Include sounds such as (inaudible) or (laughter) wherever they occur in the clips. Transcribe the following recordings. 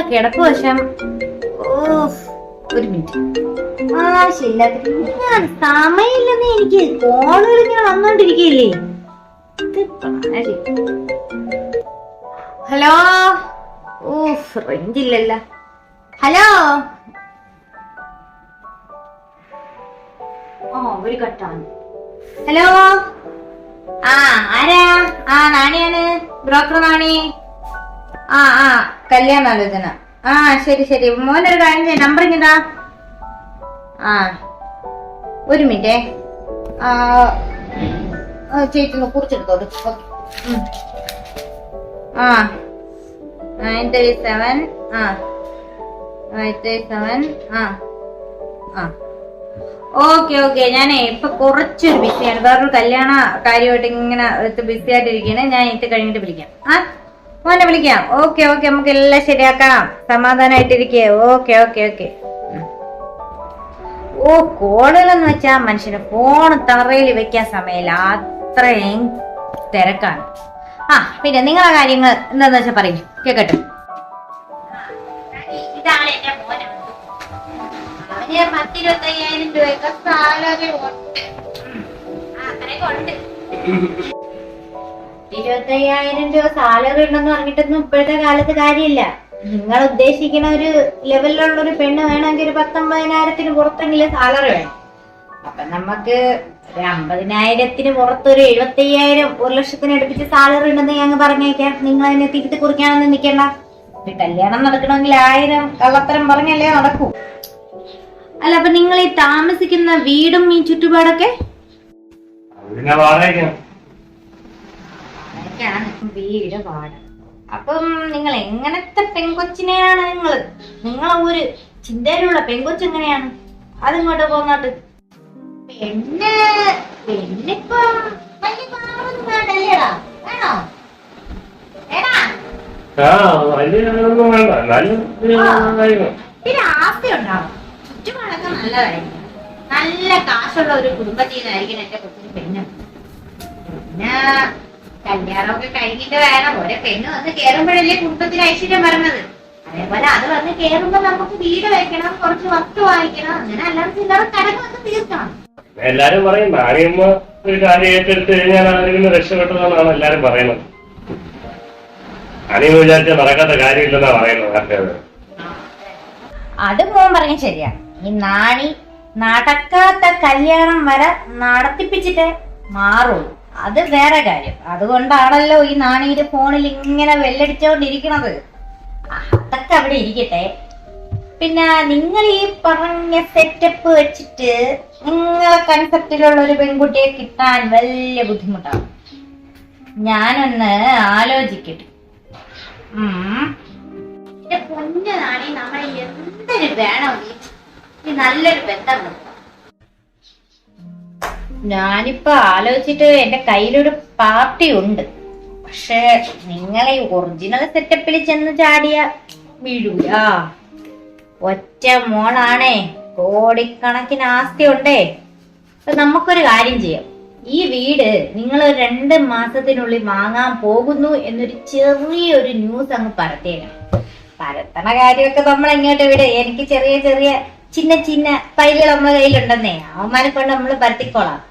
നിങ്ങളെ കിടപ്പ് വശം. ഒരു മിനിറ്റ്. ആവശ്യമില്ലാത്ത ഞാൻ സമയമില്ലെന്ന് എനിക്ക്. കോളുകൾ ഇങ്ങനെ പാടി. ഹലോ? ഓഫ് റേഞ്ച് ഇല്ലല്ല. ഹലോ? ഓ ഒരു കട്ടാണ്. ഹലോ? ആ ആരാ? ആ നാണിയാണ്. ബ്രോക്കർ നാണി. ആ ആ കല്യാണാലോചന ആ ശരി ശരി. മോനൊരു കാര്യം ചെയ്യാം. നമ്പർ ഇങ്ങതാ ആ. ഒരു മിനിറ്റേ. ആ ചേച്ചി കുറിച്ചെടുത്തോളൂ ആ. Nine three seven. ആ. Nine three seven. ആ. ആ. Okay okay. ഞാനേ ഇപ്പൊ കുറച്ചൊരു ബിസിയാണ്. വേറൊരു കല്യാണ കാര്യമായിട്ട് ഇങ്ങനെ ബിസി ആയിട്ടിരിക്കണേ ഞാൻ ഇത് കഴിഞ്ഞിട്ട് വിളിക്കാം. ആ. മോനെ വിളിക്കാം. ഓക്കെ ഓക്കെ നമുക്ക് എല്ലാം ശരിയാക്കാം. സമാധാനമായിട്ടിരിക്കേ ഓക്കെ ഓക്കെ ഓക്കെ ഓ കോളുകളെന്ന് വെച്ചാ മനുഷ്യന് ഫോൺ തറയിൽ വെക്കാൻ സമയമില്ല. അത്രയും തിരക്കാണ്. ആ പിന്നെ നിങ്ങളെ കാര്യങ്ങൾ എന്താന്ന് വെച്ചാ പറയും. കേക്കട്ടെ. ഇതാണ് എന്റെ മോനെ. അവന് പത്തിരുപത്തയ്യായിരം രൂപയൊക്കെ സാലറി ഉണ്ട്. അത്രയൊക്കെ ഉണ്ട്. (laughs) ഇരുപത്തയ്യായിരം രൂപ സാലറി ഉണ്ടെന്ന് പറഞ്ഞിട്ടൊന്നും ഇപ്പോഴത്തെ കാലത്ത് കാര്യമില്ല. നിങ്ങൾ ഉദ്ദേശിക്കുന്ന ഒരു ലെവലിലുള്ള ഒരു പെണ്ണ് വേണമെങ്കിൽ ഒരു പത്തൊമ്പതിനായിരത്തിന് പുറത്തെങ്കിലും സാലറി വേണം. അപ്പൊ നമുക്ക് ഒരു അമ്പതിനായിരത്തിന് പുറത്തൊരു എഴുപത്തയ്യായിരം ഒരു ലക്ഷത്തിന് അടുപ്പിച്ച് സാലറി ഉണ്ടെന്ന് ഞങ്ങൾ പറഞ്ഞേക്കാം. നിങ്ങൾ അതിനെ തിരുത്തി കുറിക്കാണെന്ന് നിൽക്കണ്ട. ഒരു കല്യാണം നടക്കണമെങ്കിൽ ആയിരം കള്ളത്തരം പറഞ്ഞല്ലേ നടക്കൂ. അല്ല അപ്പൊ നിങ്ങൾ ഈ താമസിക്കുന്ന വീടും ഈ ചുറ്റുപാടൊക്കെ? വാടകയ്ക്കാണ് വീട് പാട് അപ്പം നിങ്ങൾ എങ്ങനത്തെ പെങ്കൊച്ചിനെയാണ് നിങ്ങൾ? നിങ്ങളെ ഒരു ചിന്തയിലുള്ള പെങ്കൊച്ച് എങ്ങനെയാണ്? അതിങ്ങോട്ട് പോന്നോട്ട്. പെണ്ണ് പെണ്ണിപ്പം വലിയ പാവൊന്നും വേണ്ടല്ലേടാ വേണോ. പിന്നെ ചുറ്റുപാടൊക്കെ നല്ലതായിരിക്കും. നല്ല കാശുള്ള ഒരു കുടുംബത്തിൽ നിന്നായിരിക്കും എന്റെ കൊച്ചിന് പെണ്ണ്. പിന്നെ കല്യാണമൊക്കെ കഴിഞ്ഞിട്ട് വേണം. ഒരു പെണ്ണ് വന്ന് കേറുമ്പോഴല്ലേ കുടുംബത്തിന് ഐശ്വര്യം പറഞ്ഞത് അതേപോലെ അത് വന്ന് കേറുമ്പോ നമുക്ക് വീട് വെക്കണം കുറച്ച് വസ്തു വാങ്ങിക്കണം. അങ്ങനെ അല്ലാതെ ചില്ലറ കടക്ക് വന്ന് തീർക്കണം. എല്ലാരും പറയും ഭാര്യമ്മ ഒരു കാര്യം ഏറ്റെടുത്ത് കഴിഞ്ഞാൽ ആരെങ്കിലും രക്ഷപ്പെട്ടതെന്നാണ് എല്ലാരും പറയുന്നത്. നാണിയമ്മ വിചാരിച്ച നടക്കാത്ത കാര്യമില്ലെന്നാ പറയുന്നത് അത് മോൻ പറഞ്ഞ ശരിയാണ്. ഈ നാണി നടക്കാത്ത കല്യാണം വരെ നടത്തിപ്പിച്ചിട്ട് മാറുള്ളൂ. അത് വേറെ കാര്യം. അതുകൊണ്ടാണല്ലോ ഈ നാണിയുടെ ഫോണിൽ ഇങ്ങനെ വെല്ലടിച്ചോണ്ടിരിക്കണത്. അതൊക്കെ അവിടെ ഇരിക്കട്ടെ. പിന്നെ നിങ്ങൾ ഈ പറഞ്ഞ സെറ്റപ്പ് വെച്ചിട്ട് നിങ്ങളെ കൺസെപ്റ്റിലുള്ള ഒരു പെൺകുട്ടിയെ കിട്ടാൻ വലിയ ബുദ്ധിമുട്ടാണ്. ഞാനൊന്ന് ആലോചിക്കട്ടെ. പൊന്നു നാണി നമ്മളെ എന്തിനു വേണം ഈ- നല്ലൊരു ബന്ധം? ഞാനിപ്പോ ആലോചിച്ചിട്ട് എന്റെ കയ്യിലൊരു പാർട്ടി ഉണ്ട്. പക്ഷെ നിങ്ങളെ ഒറിജിനൽ സെറ്റപ്പിൽ ചെന്ന് ചാടിയ വീഴൂല ഒറ്റ മോളാണേ. കോടിക്കണക്കിന് ആസ്തി ഉണ്ടേ. അപ്പൊ നമുക്കൊരു കാര്യം ചെയ്യാം. ഈ വീട് നിങ്ങൾ രണ്ട് മാസത്തിനുള്ളിൽ വാങ്ങാൻ പോകുന്നു എന്നൊരു ചെറിയൊരു ന്യൂസ് അങ്ങ് പരത്തേക്കണം പരത്തണ കാര്യമൊക്കെ നമ്മൾ എങ്ങോട്ട് വിട്? എനിക്ക് ചെറിയ ചെറിയ ചിന്ന ചിന്ന പൈലുകൾ നമ്മളെ കയ്യിലുണ്ടെന്നേ. അവന്മാരെ കൊണ്ട് നമ്മൾ പരത്തിക്കോളാം.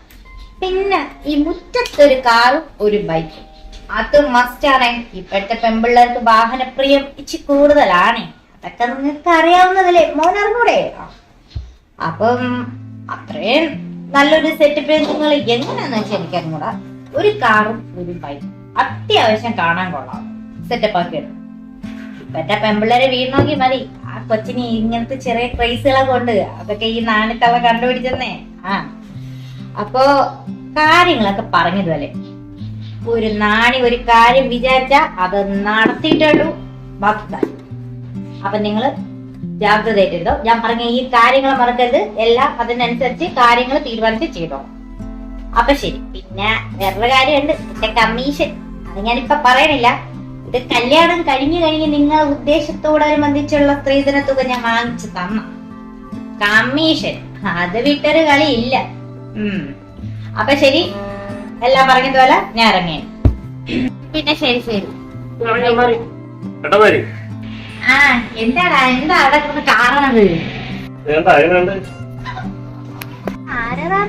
പിന്നെ ഈ മുറ്റത്തൊരു കാറും ഒരു ബൈക്കും. അത് മസ്റ്റാണ് ഇപ്പോഴത്തെ പെമ്പിള്ളേർക്ക് വാഹനപ്രിയം ഇച്ചി കൂടുതലാണ്. അതൊക്കെ നിങ്ങൾക്ക് അറിയാവുന്നതല്ലേ? മോനറിഞ്ഞൂടെ അറിഞ്ഞൂടെ? അപ്പം അത്രയും നല്ലൊരു സെറ്റപ്പ് നിങ്ങൾ എങ്ങനെയാന്ന് വെച്ചാൽ എനിക്കറിഞ്ഞൂടാ ഒരു കാറും ഒരു ബൈക്കും. അത്യാവശ്യം കാണാൻ കൊള്ളാം. സെറ്റപ്പ് ആക്കി ഇപ്പത്തെ പെമ്പിള്ളേരെ നോക്കി മതി. ആ കൊച്ചിന് ഇങ്ങനത്തെ ചെറിയ ക്രൈസുകളൊക്കെ ഉണ്ട്. അതൊക്കെ ഈ നാണിത്തവ കണ്ടുപിടിച്ചെന്നേ. ആ. അപ്പോ കാര്യങ്ങളൊക്കെ പറഞ്ഞതുപോലെ ഒരു നാണി ഒരു കാര്യം വിചാരിച്ച അത് നടത്തിയിട്ടുള്ളൂ ബാക്കി അപ്പൊ നിങ്ങൾ ജാഗ്രതയായിട്ടിരുന്നോ? ഞാൻ പറഞ്ഞ ഈ കാര്യങ്ങൾ മറക്കരുത് എല്ലാം അതിനനുസരിച്ച് കാര്യങ്ങൾ തീരുമാനിച്ച് ചെയ്തോ അപ്പൊ ശരി. പിന്നെ വേറൊരു കാര്യമുണ്ട്. എന്റെ കമ്മീഷൻ അത് ഞാനിപ്പൊ പറയണില്ല. ഇത് കല്യാണം കഴിഞ്ഞു കഴിഞ്ഞ് നിങ്ങൾ ഉദ്ദേശത്തോടനുബന്ധിച്ചുള്ള സ്ത്രീധന തുക ഞാൻ വാങ്ങിച്ചു തന്ന. കമ്മീഷൻ അത് വിട്ടൊരു കളി ഇല്ല അപ്പൊ ശരി. എല്ലാം പറഞ്ഞതുപോലെ ഞാൻ ഇറങ്ങി പിന്നെ ശരി ശരി. കേട്ടോ മാരി ആ എന്താടാ? എന്താ അവിടെ കിടന്ന് കാണണത് എന്താ അതിനുണ്ട് ആരടാ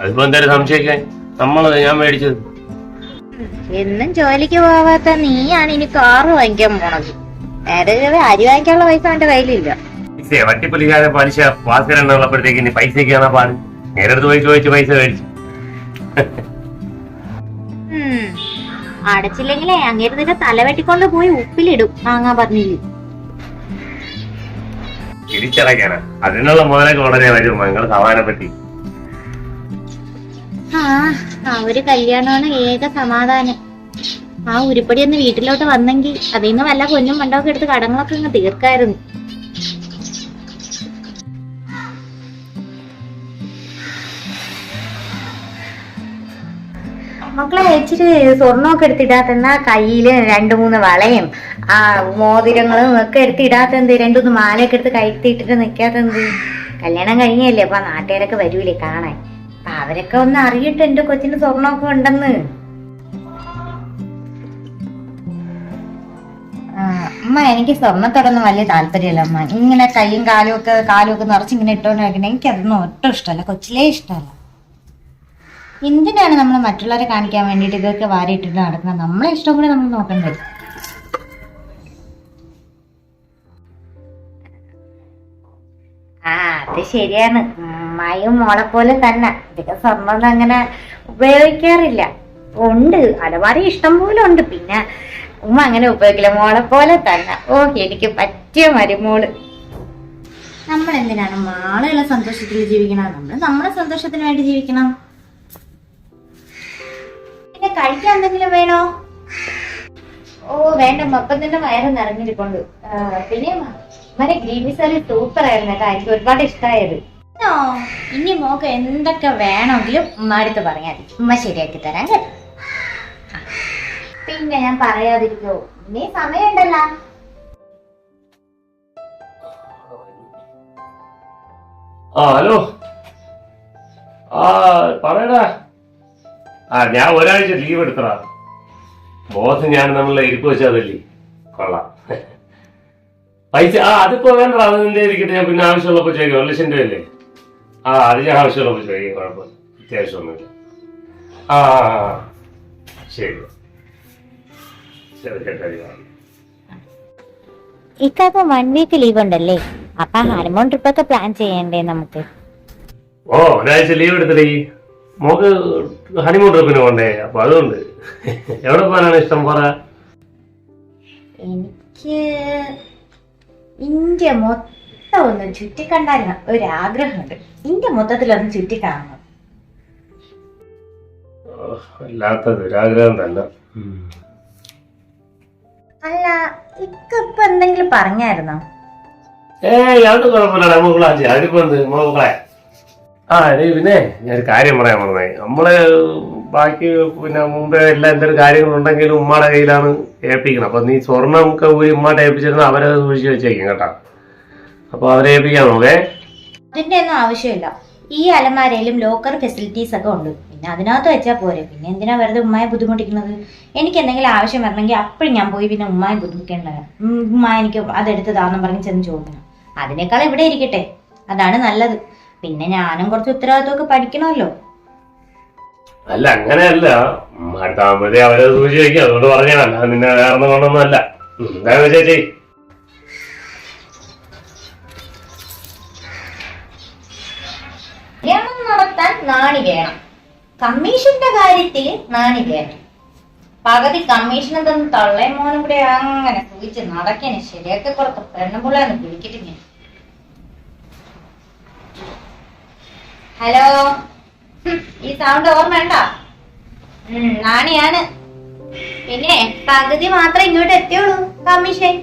അതിപ്പോ എന്തായാലും സംശയിക്കാൻ. നമ്മളത് ഞാൻ മേടിച്ചത്. എന്നും ജോലിക്ക് പോവാത്ത നീയാണ് ഇനി കാറ് വാങ്ങിക്കാൻ പോണത്. നേരെ അരി വാങ്ങിക്കാനുള്ള പൈസ അവന്റെ കയ്യിലില്ല. പൈസ വട്ടിപ്പലിക്കാതെ പലിശ ഭാസ്കരൻ ഉള്ളപ്പോഴത്തേക്ക് ഇനി പൈസയ്ക്കാണ് പാട്? നേരെടുത്ത് പോയി ചോദിച്ച് പൈസ മേടിച്ചു. അടച്ചില്ലെങ്കിലേ അങ്ങേര് നിന്റെ തല വെട്ടിക്കൊണ്ട് പോയി ഉപ്പിലിടും വാങ്ങാൻ പറഞ്ഞില്ല? തിരിച്ചടയ്ക്കാനാ. അതിനുള്ള മുതലൊക്കെ ഉടനെ വരും നിങ്ങൾ സമാനെ പറ്റി ആ അവർ കല്യാണമാണ് ഏക സമാധാനം. ആ ഉരുപ്പടി ഒന്ന് വീട്ടിലോട്ട് വന്നെങ്കിൽ അതിൽ നിന്ന് വല്ല പൊന്നും മണ്ടൊക്കെ എടുത്ത് കടങ്ങളൊക്കെ അങ്ങ് തീർക്കായിരുന്നു. മക്കളെ ഇച്ചിരി സ്വർണമൊക്കെ എടുത്തിടാത്തെന്നാ കയ്യിൽ രണ്ടു മൂന്ന് വളയും ആ മോതിരങ്ങളും ഒക്കെ എടുത്തിടാത്ത എടുത്തിടാത്തെന്ത് രണ്ടുമൂന്ന് മാലയൊക്കെ എടുത്ത് കഴുത്തിട്ടിട്ട് നിക്കാത്തെന്ത് കല്യാണം കഴിഞ്ഞല്ലേ അപ്പൊ നാട്ടുകാരൊക്കെ വരൂലേ കാണാൻ. അപ്പൊ അവരൊക്കെ ഒന്ന് അറിയട്ടെ എന്റെ കൊച്ചിന് സ്വർണമൊക്കെ ഉണ്ടെന്ന്. അമ്മ എനിക്ക് സ്വർണത്തോടൊന്നും വലിയ താല്പര്യമില്ല അമ്മ. ഇങ്ങനെ കൈയും കാലും ഒക്കെ കാലും ഒക്കെ നിറച്ച് ഇങ്ങനെ ഇട്ടോണ്ട് വെക്കണേ എനിക്കതൊന്നും ഒട്ടും ഇഷ്ടമല്ല. കൊച്ചിലേ ഇഷ്ടമല്ല. എന്തിനാണ് നമ്മൾ മറ്റുള്ളവരെ കാണിക്കാൻ വേണ്ടിയിട്ട് ഇതൊക്കെ വാരിയിട്ടിട്ട് നടക്കുന്നത്? നമ്മളെ ഇഷ്ടം കൂടെ നമ്മൾ നോക്കേണ്ടത് ആ അത് ശരിയാണ്. ഉമ്മയും മോളെ പോലെ തന്നെ. ഇതൊക്കെ സ്വന്തം അങ്ങനെ ഉപയോഗിക്കാറില്ല. ഉണ്ട്. അലമാരി ഇഷ്ടം പോലെ ഉണ്ട്. പിന്നെ ഉമ്മ അങ്ങനെ ഉപയോഗിക്കില്ല. മോളെ പോലെ തന്നെ. ഓ എനിക്ക് പറ്റിയ മരുമോൾ. നമ്മൾ എന്തിനാണ് മാളെയുള്ള സന്തോഷത്തിൽ ജീവിക്കണം. നമ്മൾ നമ്മുടെ സന്തോഷത്തിന് വേണ്ടി ജീവിക്കണം. പിന്നെ കഴിക്കാൻ എന്തെങ്കിലും വേണോ? ഓ വേണ്ട. അപ്പം തന്നെ വയറ് നിറഞ്ഞിരിക്കൊണ്ട് പിന്നെ മരെ ഗ്രീൻ മസാല സൂപ്പർ ആയിരുന്നു കേട്ടോ. എനിക്ക് ഒരുപാട് ഇഷ്ടമായത് ഇനി മോക്ക് എന്തൊക്കെ വേണമെങ്കിലും ഉമ്മ അടുത്ത് പറഞ്ഞാൽ മതി. ഉമ്മ ശരിയാക്കി തരാം കേട്ടോ. പിന്നെ ഞാൻ പറയാതിരിക്കോ. ഇനി സമയമുണ്ടല്ലോ. ആ ഹലോ. ആ പറയടാ. ആ ഞാൻ ഒരാഴ്ച ലീവ് എടുത്തടാ. ബോസ് ഞാൻ നമ്മളെ ഇരിപ്പ് വെച്ചതല്ലേ കൊള്ളാം. പൈസ ആ അതിപ്പോ വേണ്ട അത് നിന്റെ ഇരിക്കട്ടെ ഞാൻ പിന്നെ ആവശ്യമുള്ളപ്പോ ചോദിക്കാം ഒരു ലക്ഷം രൂപയല്ലേ? ആ അത് ഞാൻ ആവശ്യമുള്ളപ്പോ ചോദിക്കാം കുഴപ്പമില്ല അത്യാവശ്യമൊന്നുമില്ല. ആ. ശരി. ശരി കേട്ടോ ഇക്കാക്ക് വൺ വീക്ക് ലീവ് ഉണ്ടല്ലേ? അപ്പൊ ഹണിമൂൺ ട്രിപ്പ് ഒക്കെ പ്ലാൻ ചെയ്യണ്ടേ നമുക്ക്? ഓ ഒരാഴ്ച ലീവ് എടുത്തിട്ടേ മോക്ക് ഹണിമൂൺ ട്രിപ്പിന് പോണ്ടേ? അപ്പൊ അതുകൊണ്ട് എവിടെ പോകാനാണ് ഇഷ്ടം പറ? എനിക്ക് ഇന്ത്യ മൊത്തം ഒന്ന് കണ്ടാലും ഒരു ആഗ്രഹമുണ്ട് ഇന്ത്യ മൊത്തത്തിലൊന്ന് ചുറ്റിക്കാണണം ഓ, വല്ലാത്ത ദുരാഗ്രഹം തന്നെ. അല്ല ഇക്കപ്പൊ എന്തെങ്കിലും പറഞ്ഞായിരുന്നോ? ഏയ് അത് കുഴപ്പമില്ല മക്കളാ അതിപ്പോ എന്ത്? മക്കളെ. ആ എടീ പിന്നെ ഞാനൊരു കാര്യം പറയാൻ പറഞ്ഞേ നമ്മൾ ബാക്കി പിന്നെ മുമ്പേ എല്ലാ എന്തൊരു കാര്യങ്ങളുണ്ടെങ്കിലും ഉമ്മയുടെ കയ്യിലാണ് ഏൽപ്പിക്കണം. അപ്പൊ നീ സ്വർണം ഒക്കെ പോയി ഉമ്മയുടെ ഏൽപ്പിച്ചിരുന്ന അവരത് സൂക്ഷിച്ച് വെച്ചേക്കും കേട്ടോ. അപ്പൊ അവരെ ഏൽപ്പിക്കാൻ നോക്കേ അതിന്റെ ഒന്നും ആവശ്യമില്ല. ഈ അലമാരയിലും ലോക്കർ ഫെസിലിറ്റീസ് ഒക്കെ ഉണ്ട്. പിന്നെ അതിനകത്ത് വെച്ചാൽ പോരെ. പിന്നെ എന്തിനാ വെറുതെ ഉമ്മയെ ബുദ്ധിമുട്ടിക്കുന്നത്? എനിക്ക് എന്തെങ്കിലും ആവശ്യം വരണമെങ്കിൽ അപ്പോഴും ഞാൻ പോയി പിന്നെ ഉമ്മയെ ബുദ്ധിമുട്ടിക്കേണ്ട ഉമ്മ എനിക്ക് അതെടുത്ത് താന്നും പറഞ്ഞ് ചെന്ന് ചോദിക്കണം. അതിനേക്കാൾ ഇവിടെ ഇരിക്കട്ടെ. അതാണ് നല്ലത്. പിന്നെ ഞാനും കുറച്ച് ഉത്തരവാദിത്വമൊക്കെ പഠിക്കണമല്ലോ. അല്ല അങ്ങനെയല്ല. അടുത്താകുമ്പോഴേ അവരത് സൂക്ഷിച്ച് വെക്കും അതുകൊണ്ട് പറഞ്ഞതല്ല നിന്നെ വേറെ കൊണ്ടൊന്നും അല്ല ഉം, എന്താണെന്ന് കല്യാണം നടത്താൻ നാണി വേണം. കമ്മീഷന്റെ കാര്യത്തിൽ നാണി വേണം. പകുതി കമ്മീഷൻ എന്തെന്ന് തള്ളയും മോനും കൂടെ അങ്ങനെ സൂചിച്ച് നടക്കാന്. ശരിയൊക്കെ കൊടുത്ത പെണ്ണുപിള്ളേന്ന് പിടിക്കിട്ട് ഞാൻ ഹലോ. ഈ സൗണ്ട് ഓർമ്മ വേണ്ട നാണിയാണ്. പിന്നെ പകുതി മാത്രം ഇങ്ങോട്ട് എത്തിയുള്ളൂ കമ്മീഷൻ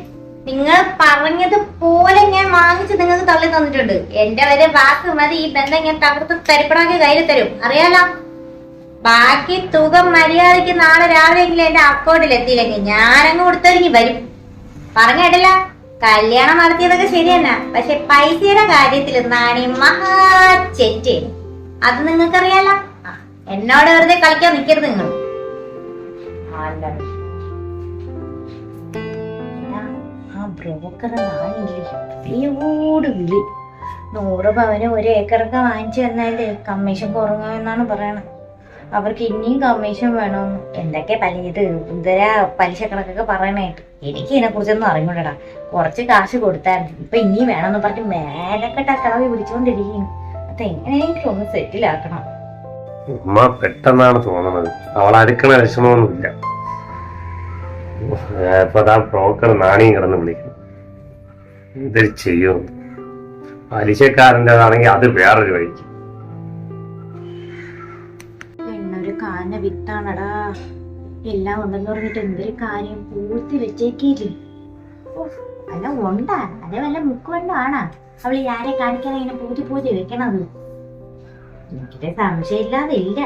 നിങ്ങൾ പറഞ്ഞത് പോലെ ഞാൻ വാങ്ങിച്ച് നിങ്ങൾക്ക് തള്ളി തന്നിട്ടുണ്ട്. എന്റെ വരെ വാക്ക് മതി ഈ ബന്ധം ഞാൻ തകർത്ത് തരിപ്പണാക്കി കയ്യിൽ തരും. അറിയാലോ? ബാക്കി തുക മര്യാദയ്ക്ക് നാളെ രാവിലെയെങ്കിലും എന്റെ അക്കൗണ്ടിൽ എത്തിയില്ലെങ്കിൽ ഞാനങ്ങ് കൊടുത്തൊരുങ്ങി വരും. പറഞ്ഞ കേട്ടില്ല? കല്യാണം നടത്തിയതൊക്കെ ശരി തന്നെ പക്ഷെ പൈസയുടെ കാര്യത്തിൽ നാണി മഹാ ചെറ്റ്. അത് നിങ്ങൾക്കറിയാലോ? ആ, എന്നോട് വെറുതെ കളിക്കാൻ നിൽക്കരുത് നിങ്ങൾ. വിളി? നൂറ് പവന് ഒരു ഏക്കറൊക്കെ വാങ്ങിച്ചു തന്നാലേ കമ്മീഷൻ കുറങ്ങുമെന്നാണ് പറയണത്. അവർക്ക് ഇനിയും കമ്മീഷൻ വേണമെന്ന് എന്തൊക്കെ പല ഇത് പലിശ കണക്കൊക്കെ പറയണേട്ട് എനിക്ക് ഇതിനെ കുറിച്ചൊന്നും അറിഞ്ഞൂടാ കുറച്ച് കാശ് കൊടുത്താൽ ഇപ്പൊ ഇനി വേണമെന്ന് പറഞ്ഞ് മേലക്കെട്ട കാവി പിടിച്ചോണ്ടിരിക്കുന്നു അത് എങ്ങനെയെങ്കിലും ഒന്ന് സെറ്റിലാക്കണം ഉമ്മ പെട്ടെന്നാണ് തോന്നുന്നത് അവൾ അടുക്കണ വിഷമമൊന്നുമില്ല. ബ്രോക്കർ നാണിയും കിടന്ന് വിളിക്കുന്നു. ഇത് ചെയ്യും? പലിശക്കാരന്റെതാണെങ്കിൽ അത് വേറൊരു വഴിക്ക്. പെണ്ണൊരു വിത്താണടാ എല്ലാം ഉണ്ടെന്ന് പറഞ്ഞിട്ട് എന്തൊരു കാര്യം പൂഴ്ത്തി വെച്ചേക്കില്ലേ അല്ല ഉണ്ടാ അതേ വല്ല മുക്കുവണ്ടാണ് അവൾ ആരെ കാണിക്കാൻ ഇങ്ങനെ പൂതി പൂതി വെക്കണത്? എനിക്കിത് സംശയമില്ലാതെ ഇല്ല.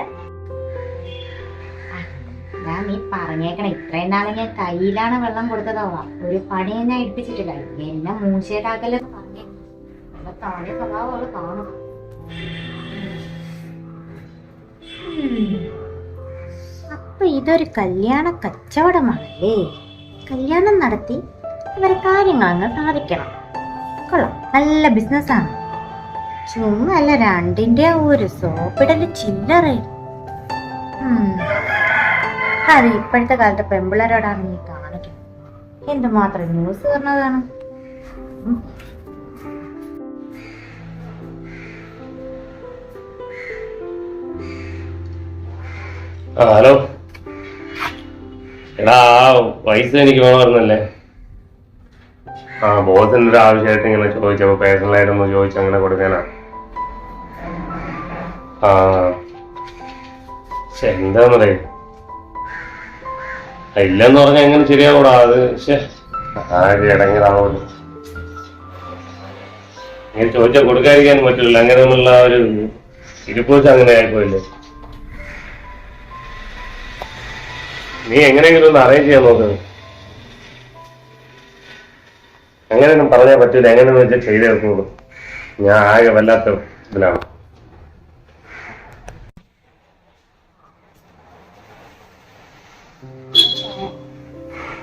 ഞാൻ നീ പറഞ്ഞേക്കണ ഇത്രയും നാളെ ഞാൻ കയ്യിലാണ് വെള്ളം കൊടുത്തതാവ ഒരു പണി ഞാൻ എടുപ്പിച്ചിട്ടില്ല എന്നെ മൂശേരാക്കലെന്ന് പറഞ്ഞു താഴെ സ്വഭാവം അവൾ കാണും. അപ്പൊ ഇതൊരു കല്യാണ കച്ചവടമാണല്ലേ? കല്യാണം നടത്തി ഇവരെ കാര്യങ്ങൾ അങ്ങ് സാധിക്കണം. കൊള്ളാം. നല്ല ബിസിനസ്സാണ് ചുമ്മാ രണ്ടിന്റെ ഒരു സോപ്പിടൽ ചില്ലറ. അത് ഇപ്പോഴത്തെ കാലത്തെ പെമ്പിള്ളേരോടാണ് നീ കാണിക്കുന്നത്. എന്തുമാത്രം ന്യൂസ് പറഞ്ഞതാണ്. ഹലോ. എടാ ആ പൈസ എനിക്ക് വേണമായിരുന്നല്ലേ? ആ ബോസിന്റെ ഒരു ആവശ്യമായിട്ട് ഇങ്ങനെ ചോദിച്ചപ്പോ പേഴ്സണലായിട്ടൊന്ന് ചോദിച്ചു അങ്ങനെ കൊടുക്കാനാ. ആ. പക്ഷെ ഇല്ലെന്ന് പറഞ്ഞാൽ എങ്ങനെ ശരിയാവൂടാ അത്? പക്ഷെ ആകെ ഇങ്ങനെ ചോദിച്ചാൽ കൊടുക്കാതിരിക്കാൻ പറ്റില്ല അങ്ങനെയൊന്നുള്ള ആ ഒരു ഇരിപ്പ് വെച്ച് അങ്ങനെ ആയിപ്പോയില്ലേ? നീ എങ്ങനെയെങ്കിലും ഒന്ന് അറേഞ്ച് ചെയ്യാൻ നോക്കുന്നത് എങ്ങനെയൊന്നും പറഞ്ഞാൽ പറ്റില്ല എങ്ങനെയെന്ന് വെച്ചാൽ ചെയ്തേ ഞാൻ ആകെ വല്ലാത്ത ഇതിലാണ്.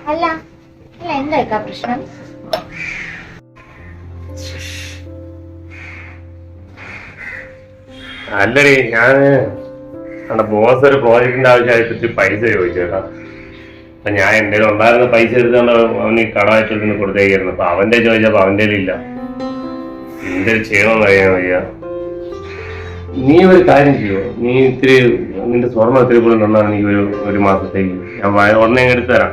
അല്ല അല്ല എന്താ പ്രശ്നം? അല്ലടി ഞാൻ നമ്മുടെ ബോസ് ഒരു പ്രോജക്റ്റിന്റെ ആവശ്യമായിട്ട് ഇത്തിരി പൈസ ചോദിച്ചു കേട്ടാ. അപ്പൊ ഞാൻ എന്റെ ഉണ്ടായിരുന്ന പൈസ എടുത്തോണ്ട് അവന് കടമായിട്ട് ഇതിന് കൊടുത്തേക്കായിരുന്നു. അപ്പൊ അവന്റെ ചോദിച്ചപ്പോ അവന്റെ ഇല്ല. എന്തൊരു ചെയ്യണമെന്ന് അറിയാൻ വയ്യ. നീ ഒരു കാര്യം ചെയ്യോ. നീ ഇത്തിരി നിന്റെ സ്വർണം ഇത്തിരി കൂടെ ഉണ്ടാകും നീ ഒരു ഒരു മാസത്തേക്ക്. ഞാൻ ഉടനെ എടുത്തു തരാം.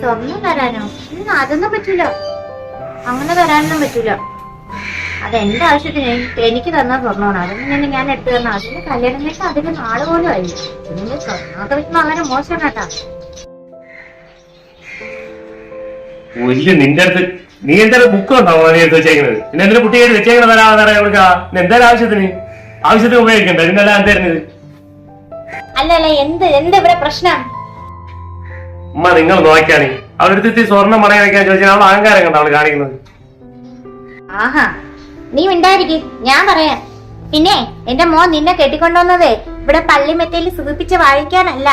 സ്വർണം തരാനോ? അതൊന്നും പറ്റൂല. അങ്ങനെ തരാനൊന്നും പറ്റൂല. അത് എന്റെ ആവശ്യത്തിന് എനിക്ക് തന്ന സ്വർണമാണ് അതൊന്നും തന്നെ ഞാൻ എടുത്തു തന്ന അതിന് കല്യാണം കഴിച്ചാൽ അതിന് നാൾ പോലും ആയി. പിന്നെ സ്വർണമൊക്കെ വെക്കുമ്പോ അങ്ങനെ മോശം കേട്ടാ. നിന്റെ അടുത്ത് നീ എന്തായാലും ബുക്ക് ഉണ്ടാവോ നീ എടുത്ത് വെച്ചേക്കുന്നത് പിന്നെ എന്തിനാ കുട്ടിയായിട്ട് വെച്ചേക്കണത് കൊടുക്കാ? എന്തായാലും ആവശ്യത്തിന്? ആവശ്യത്തിന് ഉപയോഗിക്കണ്ട. ഇതിനെല്ലാം എന്തായിരുന്നത് അല്ല അല്ല എന്ത്? എന്ത് ഇവിടെ പ്രശ്നം? ഉമ്മ നിങ്ങൾ നോക്കിയാണേ. അവരുടെ സ്വർണം മടങ്ങി വെക്കാൻ ചോദിച്ചാൽ അവൾ അഹങ്കാരം കണ്ട അവൾ കാണിക്കുന്നത്. ആഹാ. നീ മിണ്ടായിരിക്കും ഞാൻ പറയാം. പിന്നെ എന്റെ മോൻ നിന്നെ കെട്ടിക്കൊണ്ടുവന്നത് ഇവിടെ പള്ളിമെത്തയിൽ സുഖിപ്പിച്ച് വായിക്കാനല്ല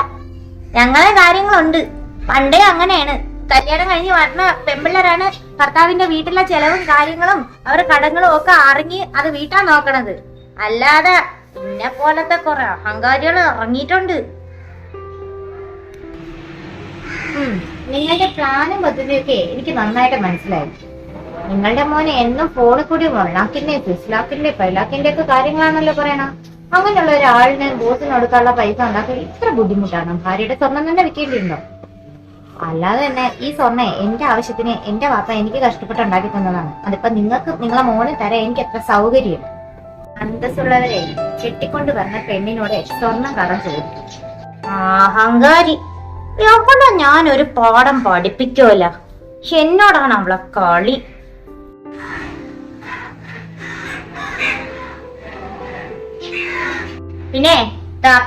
ഞങ്ങളെ കാര്യങ്ങളുണ്ട്. പണ്ടേ അങ്ങനെയാണ്. കല്യാണം കഴിഞ്ഞ് വരുന്ന പെമ്പിള്ളരാണ് ഭർത്താവിന്റെ വീട്ടിലെ ചെലവും കാര്യങ്ങളും അവരുടെ കടങ്ങളും ഒക്കെ അറിഞ്ഞ് അത് വീട്ടാൻ നോക്കണത്. അല്ലാതെ എന്നെ പോലത്തെ കുറെ അഹങ്കാരികൾ ഇറങ്ങിയിട്ടുണ്ട്. നിങ്ങളുടെ പ്ലാനും പദ്ധതിയൊക്കെ എനിക്ക് നന്നായിട്ട് മനസ്സിലായി. നിങ്ങളുടെ മോനെ എന്നും ഫോണിൽ കൂടി മൊണ്ണാക്കിന്റെ ഫിസ്ലാക്കിന്റെ പൈലാക്കിന്റെ ഒക്കെ കാര്യങ്ങളാണല്ലോ പറയണ. അങ്ങനെയുള്ള ഒരാളിന് ബോസിന് കൊടുക്കാനുള്ള പൈസ ഉണ്ടാക്കാൻ ഇത്ര ബുദ്ധിമുട്ടാണ്. ഭാര്യയുടെ സ്വർണം തന്നെ വെക്കേണ്ടിയുണ്ടോ അല്ലാതെ തന്നെ ഈ സ്വർണ എന്റെ ആവശ്യത്തിന് എന്റെ വാപ്പ എനിക്ക് കഷ്ടപ്പെട്ട് ഉണ്ടാക്കി തന്നതാണ്. അതിപ്പോ നിങ്ങൾക്ക് നിങ്ങളെ മോനെ തരാൻ എനിക്ക് എത്ര സൗകര്യം? അന്തസ്സുള്ളവരെ കെട്ടിക്കൊണ്ട് വന്ന പെണ്ണിനോട് സ്വർണം കടം ചോദിക്കും. അഹങ്കാരി എവിടെ ഞാൻ ഒരു പാഠം പഠിപ്പിക്കുമല്ല എന്നോടാണ് അവളെ കളി പിന്നെ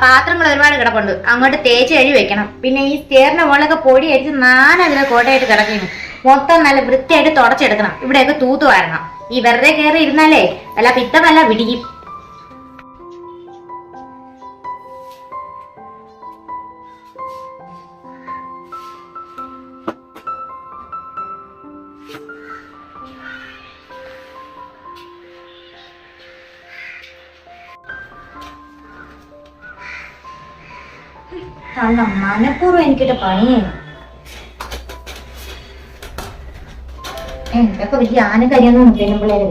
പാത്രങ്ങൾ ഒരുപാട് കിടപ്പുണ്ട്. അങ്ങോട്ട് തേച്ച് കഴുകി വെക്കണം. പിന്നെ ഈ സ്റ്റേറിന്റെ മുകളിലൊക്കെ പൊടി അടിച്ച് നാനതിലെ കോട്ടയായിട്ട് കിടക്കുന്നു മൊത്തം നല്ല വൃത്തിയായിട്ട് തുടച്ചെടുക്കണം. ഇവിടെയൊക്കെ തൂത്തു വരണം. ഈ വെറുതെ കയറി ഇരുന്നാലേ അല്ല പിത്തമല്ല പിടിക്കും കള്ള മനഃപൂർവം എനിക്കിട്ട് പണിയേ എന്തൊക്കെ വലിയ ആനക്കരിയൊന്നും മുട്ടേനും പിള്ളേരെ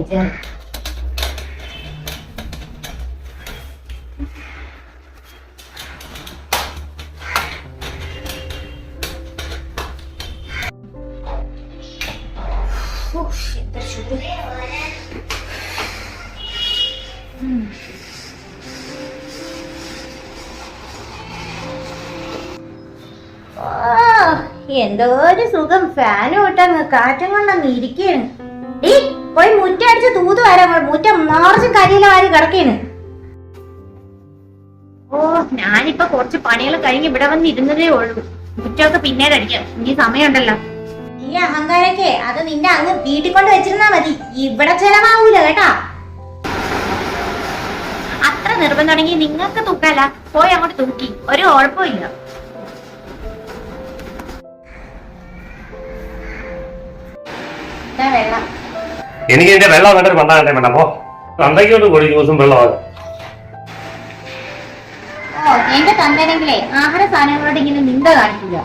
ഫാനും ഇട്ടങ്ങ് കാറ്റും കൊണ്ടങ്ങ് ഇരിക്കേണ് ഡീ പോയി മുറ്റടിച്ച് തൂത് വരാൻ മുറ്റം മാർച്ച് കരിയില വാരി കിടക്കേണ് ഓ ഞാനിപ്പോ കുറച്ച് പണികൾ കഴിഞ്ഞ് ഇവിടെ വന്ന് ഇരുന്നതേ ഉള്ളൂ. മുറ്റമൊക്കെ പിന്നീട് അടിക്കാം. ഇനി സമയമുണ്ടല്ലോ. ഈ അഹങ്കാരൊക്കെ അത് നിന്നെ അങ്ങ് വീട്ടിൽ കൊണ്ട് വെച്ചിരുന്നാ മതി. ഇവിടെ ചെലവാവൂല കേട്ടാ. അത്ര നിർബന്ധമാണെങ്കിൽ നിങ്ങൾക്ക് തൂക്കല്ല പോയി അങ്ങോട്ട് തൂക്കി. ഒരു കുഴപ്പമില്ല എനിക്ക് എന്റെ വെള്ളം കണ്ടിട്ട് പണ്ടാകട്ടെ മേഡം പോ. തന്തയ്ക്കോട്ട് കൂടി ദിവസം വെള്ളമാണ് ഓ എന്റെ തന്തനെങ്കിലേ ആഹാര സാധനങ്ങളോട് ഇങ്ങനെ നിന്ദ കാണിക്കില്ല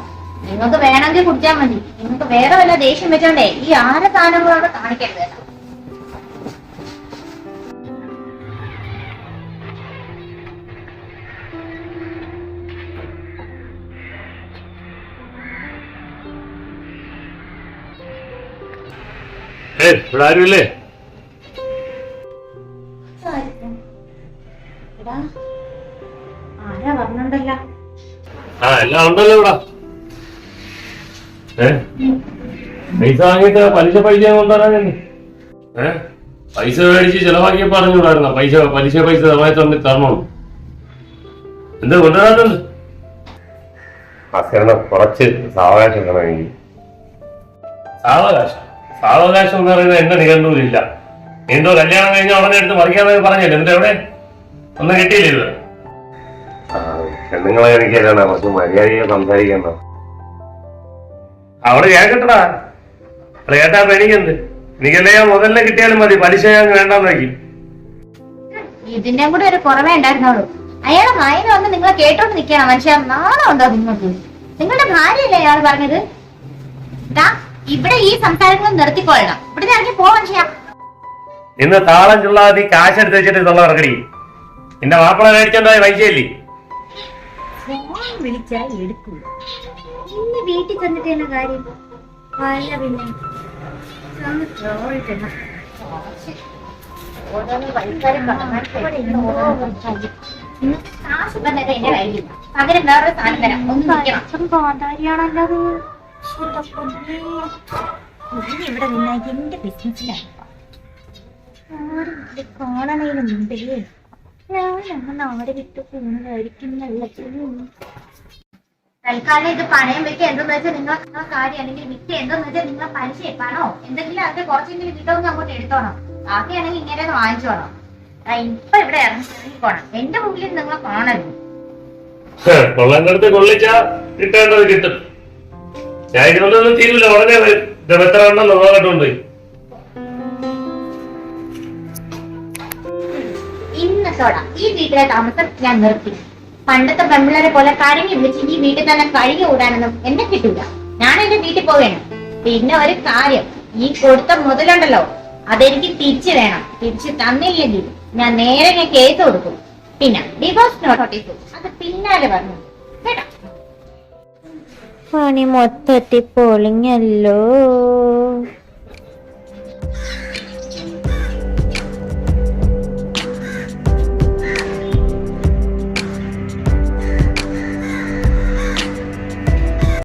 നിങ്ങൾക്ക് വേണമെങ്കിൽ കുടിച്ചാൽ മതി. നിങ്ങൾക്ക് വേറെ വല്ല ദേഷ്യം വെച്ചോണ്ടേ ഈ ആഹാര സാധനങ്ങളോട് കാണിക്കരുത്. ഇവിടെ ആരുമില്ലേ? എടാ, ആരാ പറഞ്ഞുണ്ടല്ലോ ആ എല്ലാം ഉണ്ടല്ലോ ഇവിടെ. ഏ? പൈസ വാങ്ങിയിട്ട് പലിശ പൈസ കൊണ്ടുവരാൻ ഏ? പൈസ മേടിച്ച് ചെലവാക്കിയ പറഞ്ഞുകൂടായിരുന്ന പൈസ പലിശ പൈസ സമയത്ത് തന്നെ തരണം? എന്താ കൊണ്ടുവരാനുണ്ട്? അസരണം കുറച്ച് സാവകാശം സാവകാശം? സാവകാശം എന്ന് പറയുന്നത് എന്റെ നിഘണ്ടൂരില്ല എന്തോ കല്യാണം കഴിഞ്ഞ ഉടനെ എടുത്ത് മറിക്കാമെന്ന് പറഞ്ഞല്ലോ. എന്നിട്ട് എവിടെ ഒന്നും കിട്ടിയില്ല ഇത്? പെണ്ണുങ്ങളെ എനിക്കല്ലാണ് പക്ഷെ മര്യാദയെ സംസാരിക്കണ്ട അവിടെ കേൾക്കട്ടടാ അവിടെ കേട്ടാ പേടിക്കുന്നത് എനിക്കല്ലേ മുതലിനെ കിട്ടിയാലും മതി. പലിശ ഞാൻ വേണ്ടാന്ന് വെക്കും ഇതിന്റെ കൂടെ ഒരു കുറവേ ഉണ്ടായിരുന്നുള്ളൂ. അയാളെ വായന വന്ന് നിങ്ങളെ കേട്ടോണ്ട് നിൽക്കണം മനുഷ്യ. നാളെ ഉണ്ടോ നിങ്ങൾക്ക്? നിങ്ങളുടെ ഭാര്യയല്ലേ അയാൾ പറഞ്ഞത്? ഇവിടെ ഈ സംസാരങ്ങൾ നിർത്തിക്കൊള്ളണം. ഇവിടെ ഇറങ്ങി പോവാൻ ചെയ്യാം. നിന്ന് താളം ചുള്ളാതി കാശ് എടുത്ത് വെച്ചിട്ട് തൊള്ള ഇറക്കടി നിന്റെ മാപ്പിള മേടിച്ചോണ്ടോ പൈസയില്ലേ? വിളിച്ചാൽ ഇന്ന് വീട്ടിൽ ചെന്നിട്ട് തന്നെ കാര്യം? അല്ല പിന്നെ ഒന്ന് കാശ് തന്നത് എന്റെ കയ്യിലില്ല. പകരം വേറൊരു സാധനം തരാം. ഒന്നും ഇനി ഇവിടെ നിന്നാൽ എന്റെ ബിസിനസ്സിലാണ് ആരും ഇത് കാണണേന് മുമ്പേ ഞാൻ അങ്ങനെ ആരെ വിട്ടു പോകുന്നതായിരിക്കും നല്ലത്. തൽക്കാലം ഇത് പണയം വെക്കുക എന്തെന്ന് വെച്ചാൽ നിങ്ങളെ നിങ്ങളെ കാര്യം അല്ലെങ്കിൽ വിറ്റ് എന്തെന്ന് വെച്ചാൽ നിങ്ങളെ പലിശ പണോ എന്തെങ്കിലും അതിന്റെ കുറച്ചെങ്കിലും കിട്ടുമെന്ന് അങ്ങോട്ട് എടുത്തോണം. ബാക്കിയാണെങ്കിൽ ഇങ്ങനെ ഒന്ന് വാങ്ങിച്ചോണം. ഇപ്പൊ ഇവിടെ ഇറങ്ങി ഇറങ്ങിക്കോണം. എന്റെ മുമ്പിൽ നിങ്ങളെ കാണരുത്. അടുത്ത് കൊള്ളിച്ചാ കിട്ടേണ്ടത് കിട്ടും. ഞാൻ ഇതുകൊണ്ടൊന്നും തീരില്ല. ഇത് എത്ര ഉണ്ടെന്ന് നോക്കട്ടുണ്ട് ഇന്നത്തോടെ ഈ വീട്ടിലെ താമസം ഞാൻ നിർത്തി. പണ്ടത്തെ പെമ്പിളരെ പോലെ കരങ്ങി വിളിച്ച് ഈ വീട്ടിൽ തന്നെ കഴുകി കൂടാനൊന്നും എന്നെ കിട്ടില്ല ഞാൻ എന്റെ വീട്ടിൽ പോവേണം. പിന്നെ ഒരു കാര്യം. ഈ കൊടുത്ത മുതലുണ്ടല്ലോ. അതെനിക്ക് തിരിച്ചു വേണം. തിരിച്ചു തന്നില്ലെങ്കിൽ ഞാൻ നേരെ ഞാൻ കേസ് കൊടുക്കും. പിന്നെ ഡിവോഴ്സ് നോട്ടീസ് അത് പിന്നാലെ പറഞ്ഞു. കേട്ടോ? പണി മൊത്തത്തിൽ പൊളിഞ്ഞല്ലോ.